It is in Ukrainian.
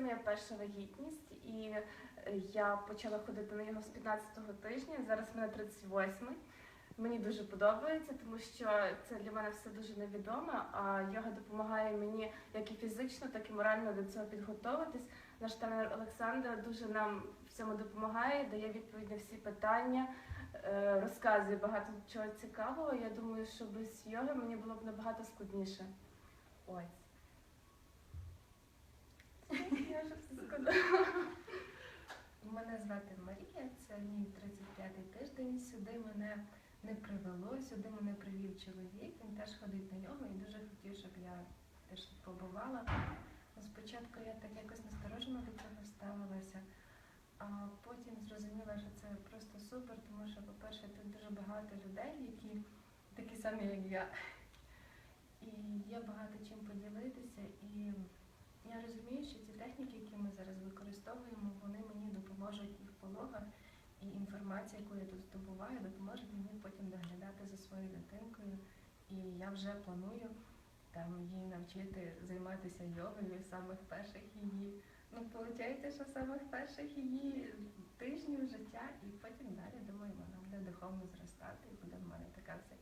моя перша вагітність, і е, я почала ходити на його з 15-го тижня. Зараз мене 38-й. Мені дуже подобається, тому що це для мене все дуже невідоме. А йога допомагає мені як і фізично, так і морально до цього підготуватись. Наш тренер Олександр дуже нам в цьому допомагає, дає відповідь на всі питання, е, розказує багато чого цікавого. Я думаю, що без йоги мені було б набагато складніше. Ось. Я вже все сказала. Мене звати Марія, це мій 35-й тиждень. Сюди мене не привело, сюди мене привів чоловік. Він теж ходить на нього і дуже хотів, щоб я теж побувала. Ну, Спочатку я так якось насторожено до цього ставилася, а потім зрозуміла, що це просто супер, тому що, по-перше, тут дуже багато людей, які такі самі, як я. І є багато чим поділитися. І я розумію, що ці техніки, які ми зараз використовуємо, вони мені допоможуть і в пологах, і інформація, яку я тут здобуваю, допоможе мені потім доглядати за своєю дитинкою. І я вже планую там її навчити займатися йогою самих перших її. Ну, виходить, що самих перших її тижнів життя, і потім далі, думаю, вона буде духовно зростати, і буде в мене така все